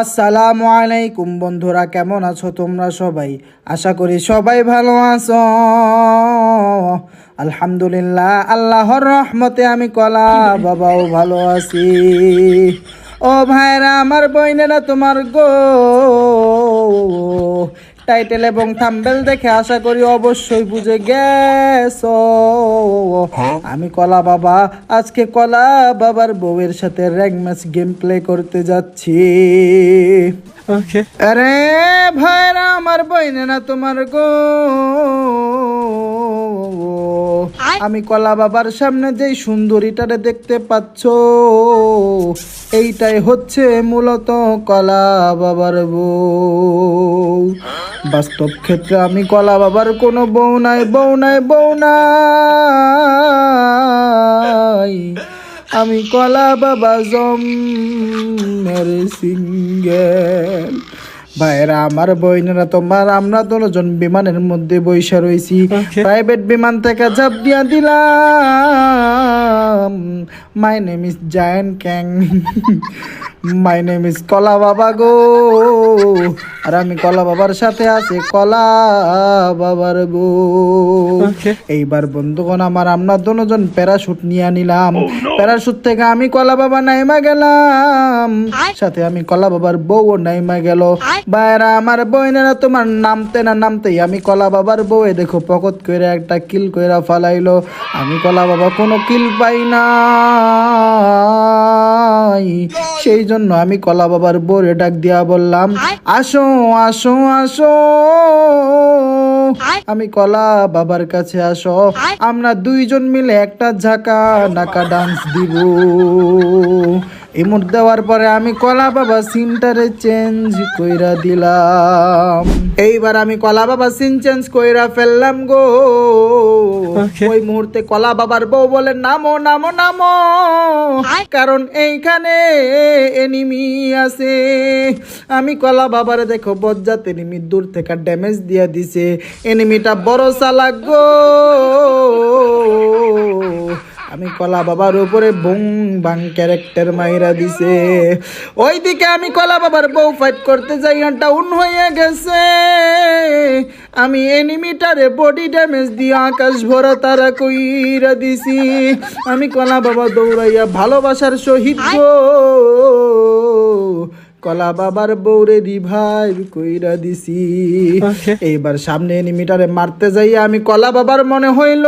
আসসালামু আলাইকুম বন্ধুরা, কেমন আছো তোমরা সবাই? আশা করি সবাই ভালো আছো। আলহামদুলিল্লাহ, আল্লাহর রহমতে আমি কলা বাবাও ভালো আছি। ও ভাইরা, আমার বইনেরা তোমার গো। টাইটেল এবং থাম্বেল দেখে আশা করি অবশ্যই বুঝে গেছো। আমি কলা বাবা আজকে কলা বাবার বউয়ের সাথে র্যাঙ্ক ম্যাচ গেম প্লে করতে যাচ্ছি। আরে ভাইরা আমার বইনে না তোমার গো। আমি কলা বাবার সামনে যেই সুন্দরীটারে দেখতে পাচ্ছ এইটাই হচ্ছে মূলত কলা বাবার বউ। বাস্তব ক্ষেত্রে আমি কলা বাবার কোনো বউ নাই বউ নাই বউ নাই। আমি কলা বাবা জম মেরে সিঙ্গেল। ভাইরা আমার বইনেরা তোমার আমরা দুজন বিমানের মধ্যে বৈশা রয়েছি প্রাইভেট বিমান থেকে ঝাঁপ দিয়া দিলাম। মাই নেম ইজ জায়ান ক্যাং মাই নেম ইজ কলা বাবা গো। আর আমি কলা বাবার সাথে আছি কলা বাবার গো। এইবার বন্ধুগণ আমার আমরা দুজন প্যারাশুট নিয়ে নিলাম। প্যারাশুট থেকে আমি কলা বাবা নাইমা গেলাম। সাথে আমি কলা বাবার বউ নাইমা গেল। বাইরা আমার বইনেরা তোমার নামতে না নামতেই আমি কলা বাবার বউ এ দেখো পকত করে একটা কিল কইরা ফালাইলো। আমি কলা বাবা কোনো কিল পাই নাই। সেই জন্য আমি কলা বাবার বউরে ডাক দিয়া বললাম আসো আসো আসো। আমি কলা বাবার কাছে আসো। আমরা দুইজন মিলে একটা ঝাঁকা নাকা ডান্স দিব। ইমুট দেওয়ার পরে আমি কলা বাবা সিনটারে চেঞ্জ কইরা দিলাম। এইবার আমি কলা বাবা সিন চেঞ্জ কইরা ফেললাম গো। ওই মুহূর্তে কলা বাবার বউ বলে নামো নামো নামো। কারণ এইখানে এনিমি আছে। আমি কলা বাবারে দেখো বজ্জাত এনিমি দূর থেকে ড্যামেজ দিয়া দিছে। এনিমিটা বড় চালাক গো। আমি কলা বাবার উপরে বুং বাং ক্যারেক্টার মাইরা দিছে। ওইদিকে আমি কলা বাবার বউ ফাইট করতে যাই ডাউন হয়ে গেছে। আমি এনিমিটারে বডি ড্যামেজ দিয়ে আকাশ ভরা তারা কইরা দিছি। আমি কলা বাবা দৌড়াইয়া ভালোবাসার শহীদ গো। কলা বাবার বৌরে রিভাইভ কইরা দিছি. এইবার সামনে এনিমিটারে মারতে যাইয়া আমি কলা বাবার মনে হইল।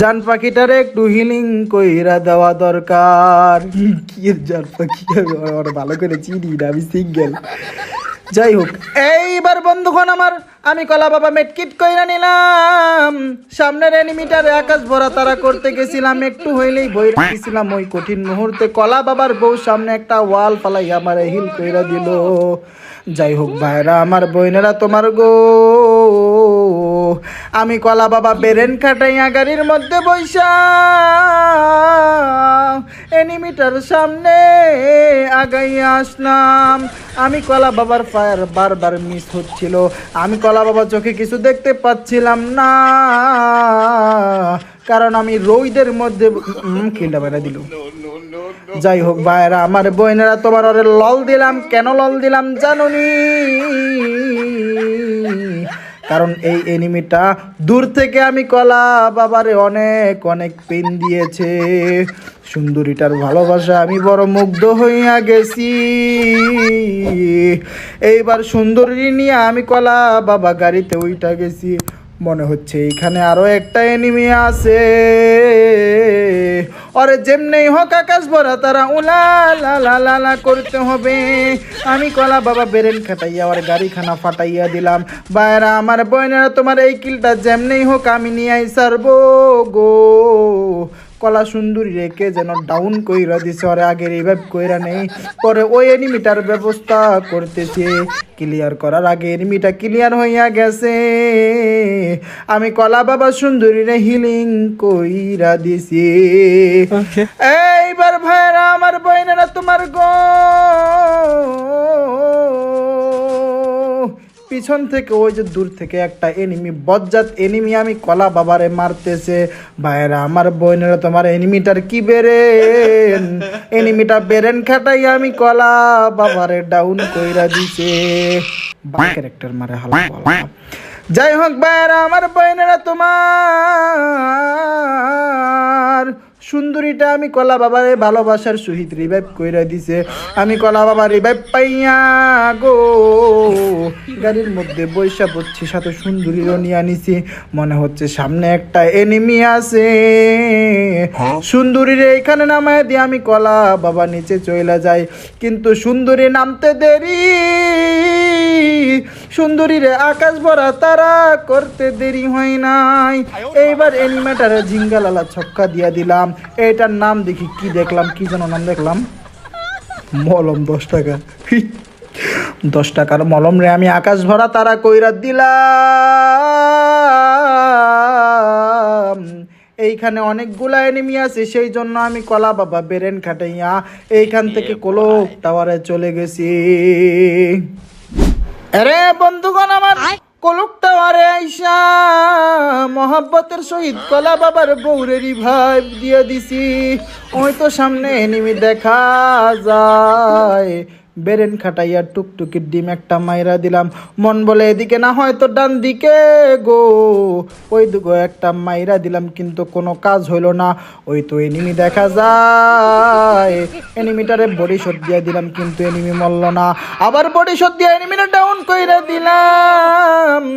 জান পাখিটারে একটু হিলিং কইরা দেওয়া দরকার। কি জান পাখি ভালো করে চিনি না, আমি সিঙ্গেল যাই হোক, এইবার বন্ধুগণ আমার, আমি কলা বাবা মেটকিট কইরা নিলাম। সামনের এনিমিটারে আকাশ ভরা তারা করতে গেছিলাম, একটু হইলেই বই রেখেছিলাম ওই কঠিন মুহূর্তে। কলা বাবার বউ সামনে একটা ওয়াল ফালাই আমার হিল কইরা দিল। যাই হোক ভাইরা, আমার বইনেরা তোমার গো। আমি কলা বাবা বেরেন খাটাইয়া গাড়ির মধ্যে বৈশা এনিমিটার সামনে আগাইয়া আসলাম। আমি কলা বাবার ফায়ার বারবার মিস হচ্ছিল। আমি কলা বাবার চোখে কিছু দেখতে পাচ্ছিলাম না। কারণ আমি রোইদের মধ্যে কিলটা বেড়া দিল। যাই হোক ভাইরা আমার বোনেরা তোমার লল দিলাম। কেন লল দিলাম জানুনি? কারণ এই এনিমিটা দূর থেকে আমি কলা বাবারে অনেক অনেক পেন দিয়েছে। সুন্দরীটার ভালোবাসা আমি বড় মুগ্ধ হইয়া গেছি। এইবার সুন্দরী নিয়ে আমি কলা বাবা গাড়িতে উইটা গেছি। মনে হচ্ছে এখানে আরও একটা এনিমি আছে। ওরে যেমনেই হোক আকাশ ভরা তারা উলা লা লা লা লা করতে হবে। আমি কলা বাবা বেরেন খাটাইয়া আর গাড়িখানা ফাটাইয়া দিলাম। বাইরা আমার বয়নেরা তোমার এই কিলটা যেমনেই হোক আমি নিয়ে আই সারবো গো। কলা সুন্দরী রেখে যেন ডাউন কইরা দিছে। ওরে আগের এইভাবে কইরা নেই। পরে ওই এনিমিটার ব্যবস্থা করতেছে। ক্লিয়ার করার আগে এনিমিটা ক্লিয়ার হইয়া গেছে। আমি কলা বাবা সুন্দরীরে হিলিং কইরা দিছি। এইবার ভাইরা আমার বইনেরা তোমার গো পিছন থেকে, ওই যে দূর থেকে একটা এনিমি বজ্জাত এনিমি আমি কলা বাবারে মারতেছে। ভাইরা আমার বোনেরা, তোমার এনিমিটার কি বেরেন? এনিমিটা বেরেন খাটাই আমি কলা বাবারে ডাউন কইরা দিছে। বাই ক্যারেক্টার মারে হালকা যাই হোক ভাইরা আমার বোনেরা তোমার সুন্দরীটা আমি কলা বাবারে ভালোবাসার সহিত রিভাইভ কইরা দিছে। আমি কলা বাবা রিভাইভ পাইয়া গো। গাড়ির মধ্যে বৈশা পড়ছি সাথে সুন্দরীরও নিয়ে আনিছি। মনে হচ্ছে সামনে একটা এনিমি আছে। সুন্দরীর এইখানে নামায় দিয়ে আমি কলা বাবা নিচে চলে যাই। কিন্তু সুন্দরী নামতে দেরি। সুন্দরীরে আকাশ ভরা তারা করতে দেরি হয় নাই। এইবার এনিমেটারে ঝিঙ্গালালা ছক্কা দিয়া দিলাম। এটার নাম দেখি কি দেখলাম কি যেন নাম দেখলাম? মলম দশ টাকা। দশ টাকার মলম রে আমি আকাশ ভরা তারা কইরা দিলাম। এইখানে অনেকগুলা এনিমি আছে সেই জন্য আমি কলা বাবা বেরেন খাটাইয়া এইখান থেকে কোলক টাওয়ারে চলে গেছি। আরে বন্ধুগণ আমার কলক টাওয়ারে আইসা, মহাব্বতের সহিত কলা বাবার বউরে রিভাইভ দিয়ে দিছি। ওই তো সামনে এনিমি দেখা যায়। বেরেন খাটাইয়া টুকটুকির ডিম একটা মাইরা দিলাম। মন বলে এদিকে না হয়তো ডান দিকে গো। ওই দুগো একটা মাইরা দিলাম, কিন্তু কোনো কাজ হইল না। ওই তো এনিমি দেখা যায়। এনিমিটারে বডি শট দিলাম, কিন্তু এনিমি মরল না। আবার বডি শট দিয়ে এনিমিটা ডাউন কইরা দিলাম।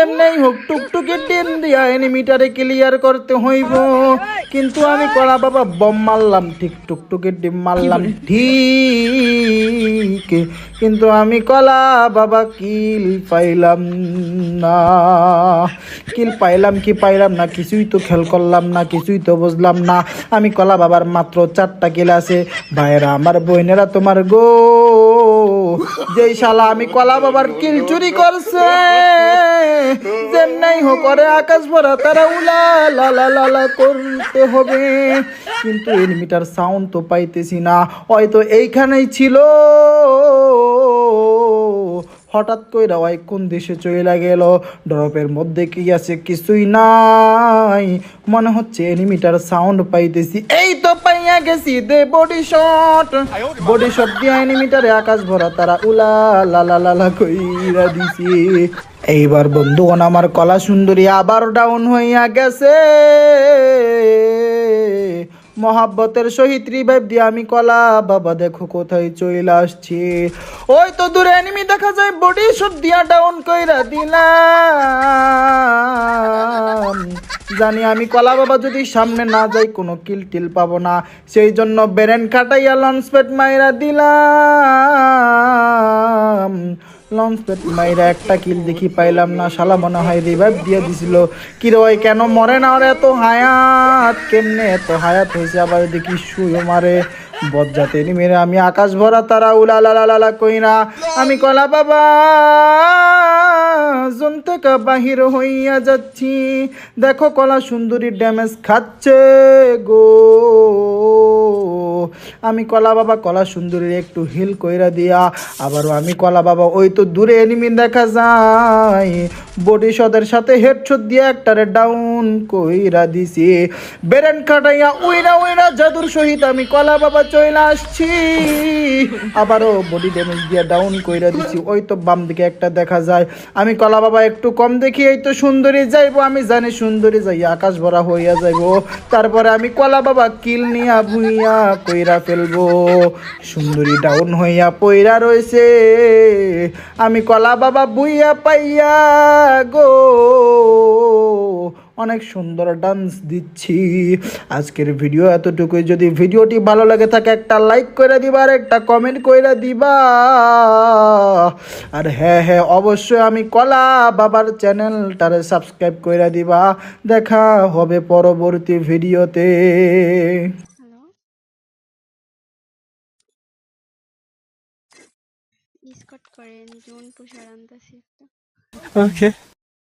যেমনেই হোক টুকটুকির ডিম দিয়া এনিমিটারে ক্লিয়ার করতে হইব। কিন্তু আমি কলা বাবা বম মারলাম, ঠিক টুকটুকির ডিম মারলাম, ঠিক। কিন্তু আমি কলা বাবা কিল পাইলাম না। কিল পাইলাম কি পাইলাম না, কিছুই তো খেল করলাম না, কিছুই তো বুঝলাম না। আমি কলা বাবার মাত্র চারটা কিল আছে। ভাইরা আমার বোনেরা তোমার গো। যেই শালা আমি কলা বাবার কিল চুরি করছে। যেমনাই হোক করে আকাশ ভরা তারা উলা, লা লা লা লা করতে হবে। কিন্তু এনিমিটার সাউন্ড তো পাইতেছি না। হয়তো এইখানেই ছিল। হঠাৎ কইরা ওই কোন দেশে চলে গেল। ড্রপের মধ্যে কি আছে কিছুই নাই। মনে হচ্ছে এনিমিটার সাউন্ড পাইতেছি। এই তো পাইয়া গেছি দে বডি শট বডি শট দিয়ে এনিমিটারে আকাশ ভরা তারা উলা লালা লা লা লা কইরা দিছি। এইবার বন্ধুগণ, আমার কলা সুন্দরী আবার ডাউন হইয়া গেছে। মহাব্বতের সহিত রিভাইভ দিয়ে আমি কলা, বাবা দেখো কোথায় চলে আসছি। ওই তো দূরে এনিমি দেখা যায় বডি শট দিয়া ডাউন কইরা দিলাম। জানি আমি কলা, বাবা যদি সামনে না যাই, কোনো কিল টিল পাবো না। সেই জন্য বেরেন কাটাইয়া লঞ্চ প্যাড মাইরা দিলাম। মাইরা একটা দেখি পাইলাম না, শালা মনে হয় কি কেন মরে না? এত হায়াত এত হায়াত হয়েছে? আবার দেখি মারে মেরে। আমি আকাশ ভরা তারা উলা লা আমি কলা বাবা। জোন থেকে বাহির হইয়া যাচ্ছি। দেখো কলা সুন্দরী ড্যামেজ খাচ্ছে গো। আমি কলা বাবা কলা সুন্দরীর একটু হিল কইরা দিয়া, আবারও আমি কলা বাবা ওই তো দূরে এনিমি দেখা যায়। বডি শটের সাথে হেডশট দিয়ে একটারে ডাউন কইরা দিছি। বেরেন কাটাইয়া উইরা উইরা জাদুর সহিত আমি কলা বাবা চলে আসছি। আবারও বডি ড্যামেজ দিয়ে ডাউন কইরা দিছি। ওই তো বাম দিকে একটা দেখা যায়। আমি কলা বাবা একটু কম দেখি, এই তো সুন্দরী যাইবো, আমি জানি সুন্দরী যাই আকাশ ভরা হইয়া যাইব। তারপরে আমি কলা বাবা কিল নিয়া ভুইয়া কইরা ফেলব। সুন্দরী ডাউন হইয়া পইরা রয়েছে আমি কলা বাবা বুইয়া পাইয়া গো। অনেক সুন্দর ডান্স দিচ্ছি। আজকের ভিডিও এতটুকুই। যদি ভিডিওটি ভালো লাগে থাকে একটা লাইক করে দিবা আর একটা কমেন্ট করে দিবা। আর হ্যাঁ হ্যাঁ অবশ্যই আমি কলা বাবার চ্যানেলটারে সাবস্ক্রাইব করে দিবা। দেখা হবে পরবর্তী ভিডিওতে স্কট করেন জোন পুষার আনতাছি Okay.